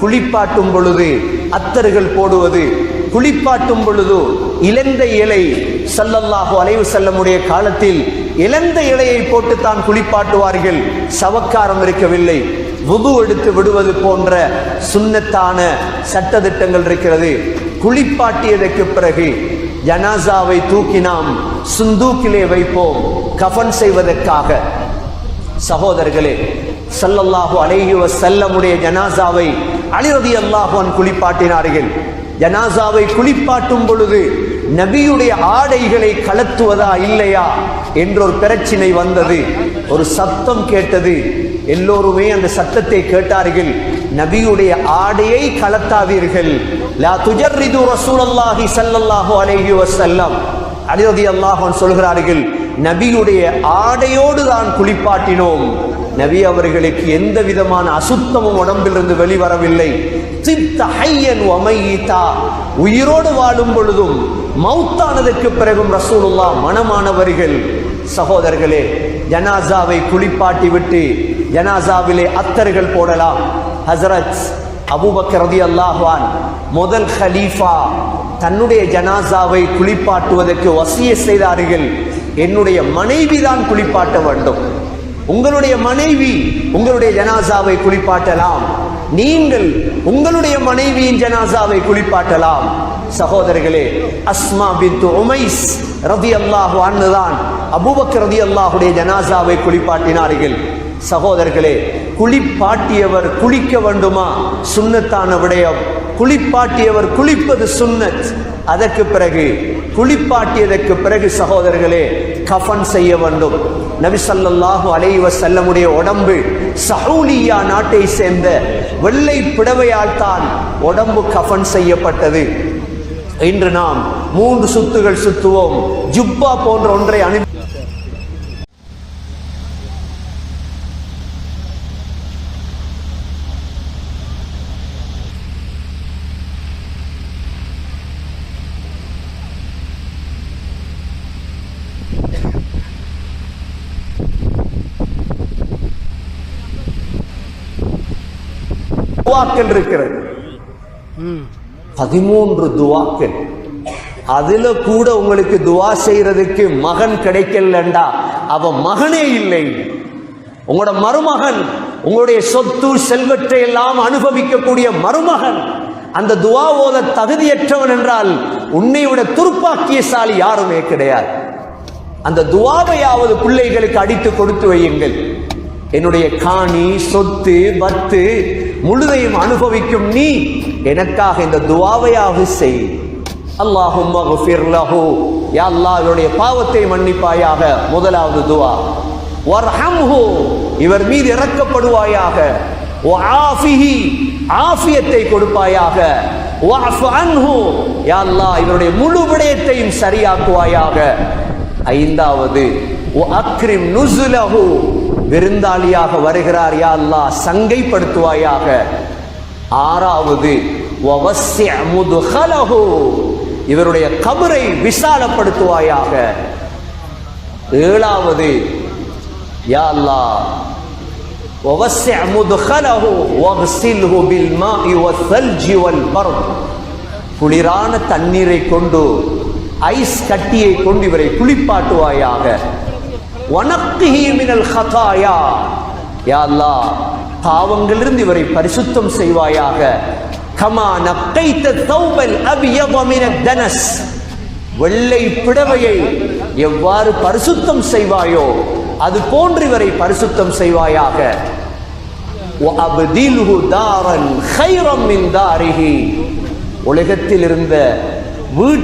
குளிப்பாட்டும் பொழுது அத்தர்கள் போடுவது குளிப்பாட்டும் பொழுது இழந்த இலை சல்லல்லாஹு அலைவு செல்லமுடைய காலத்தில் இழந்த இலையை போட்டு தான் குளிப்பாட்டுவார்கள். சவக்காரம் இருக்கவில்லை. வுது எடுத்து விடுவது போன்ற சுண்ணத்தான சட்டதிட்டங்கள் இருக்கிறது. குளிப்பாட்டியதற்கு பிறகு ஜனாசாவை தூக்கி நாம் சுந்தூக்கிலே வைப்போம் கஃன் செய்வதற்காக. சகோதரர்களே சல்லல்லாஹு அலைஹி செல்லமுடைய ஜனாசாவை அலிரதி அல்லாஹுவன் குளிப்பாட்டினார்கள். ஜனாசாவை குளிப்பாட்டும் பொழுது நபியுடைய ஆடைகளை கலத்துவதா இல்லையா என்ற ஒரு பிரச்சினை வந்தது. ஒரு சத்தம் கேட்டது. எல்லோருமே அந்த சத்தத்தை கேட்டார்கள். நபியுடைய ஆடையை கலத்தாதீர்கள். லா துஜர்ரிது ரசூலல்லாஹி சல்லல்லாஹு அலைஹி வஸல்லம். அலிரதி அல்லாஹன் சொல்கிறார்கள் நபியுடைய ஆடையோடு தான் குளிப்பாட்டினோம். நபி அவர்களுக்கு எந்த விதமான அசுத்தமும் உடம்பிலிருந்து வெளிவரவில்லை. சித்த ஹையன் உயிரோடு வாழும் பொழுதும் மௌத்தானதற்கு பிறகும் ரசூலுல்லா மனமானவர்கள். சகோதரர்களே ஜனாசாவை குளிப்பாட்டி விட்டு ஜனாசாவிலே அத்தர்கள் போடலாம். ஹசரத் அபுபக்ரதி ரதி அல்லாஹ்வான் முதல் ஹலீஃபா தன்னுடைய ஜனாசாவை குளிப்பாட்டுவதற்கு வசிய செய்தார்கள். என்னுடைய மனைவி தான் குளிப்பாட்ட வேண்டும். உங்களுடைய மனைவி உங்களுடைய ஜனாசாவை குளிப்பாட்டலாம். நீங்கள் உங்களுடைய மனைவியின் ஜனாசாவை குளிப்பாட்டலாம். சகோதரர்களே அஸ்மா பித்து உமைஸ் ரதி அல்லாஹு அன்னுதான் அபூபக்கர் ரதி அல்லாஹுடைய ஜனாசாவை குளிப்பாட்டினார்கள். சகோதரர்களே குளிப்பாட்டியவர் குளிக்க வேண்டுமா? சுண்ணத்தான விடயம். குளிப்பாட்டியவர் குளிப்பது சுண்ணத். அதற்கு பிறகு குளிப்பாட்டியதற்கு பிறகு சகோதரர்களே கஃபன் செய்ய வேண்டும். நபிசல்லாஹு ஸல்லல்லாஹு செல்லமுடைய உடம்பு சஹூலியா நாட்டை சேர்ந்த வெள்ளை பிடவையால் தான் உடம்பு கஃன் செய்யப்பட்டது. இன்று நாம் மூன்று சுத்துகள் சுத்துவோம். ஜுப்பா போன்ற ஒன்றை அனுப்பி துவாக்கள் இருக்கிறது பதிமூன்று துவாக்கள். அதுல கூட உங்களுக்கு துவா செய்யறதுக்கு மகன் கிடைக்கலண்டா. அவன் மகனே இல்லை. உங்களோட மருமகன் உங்களுடைய சொத்து செல்வற்றை எல்லாம் அனுபவிக்கக்கூடிய மருமகன் அந்த துவா ஓத தகுதியற்றவன் என்றால் உன்னை விட துருப்பாக்கியசாலி யாருமே கிடையாது. அந்த துவாவையாவது பிள்ளைகளுக்கு அடித்து கொடுத்து வையுங்கள். என்னுடைய காணி சொத்து பத்து முழுதையும் அனுபவிக்கும் நீ எனக்காக இந்த துவாவையாவது செய். அல்லாஹும் லஹு. யா அல்லாஹ் இவருடைய பாவத்தை மன்னிப்பாயாக முதலாவது துவா. வர்ஹம்ஹு. இவர் மீது இறக்கப்படுவாயாக. ஆஃபிஹி ஆஃபியத்தை கொடுப்பாயாக. இவருடைய முழு விடயத்தையும் சரியாக்குவாயாக. ஐந்தாவது அக்ரிம் நுசுலஹு. விருந்தாளியாக வருகிறார் யா அல்லா சங்கைப்படுத்துவாயாக. ஆறாவது இவருடைய கபரை விசாலப்படுத்துவாயாக. ஏழாவது யா அல்லா குளிரான தண்ணீரை கொண்டு ஐஸ் கட்டியை கொண்டு இவரை குளிப்பாட்டுவாயாக. மினல் ஹதாயா யாழ்லா பாவங்களிலிருந்து இவரை பரிசுத்தம் செய்வாயாக. கமா தௌபல் அபியபமின தனஸ். வெள்ளை பிடவையை எவ்வாறு பரிசுத்தம் செய்வாயோ அது போன்று இவரை பரிசுத்தம் செய்வாயாக. உலகத்தில் இருந்த வீட்டு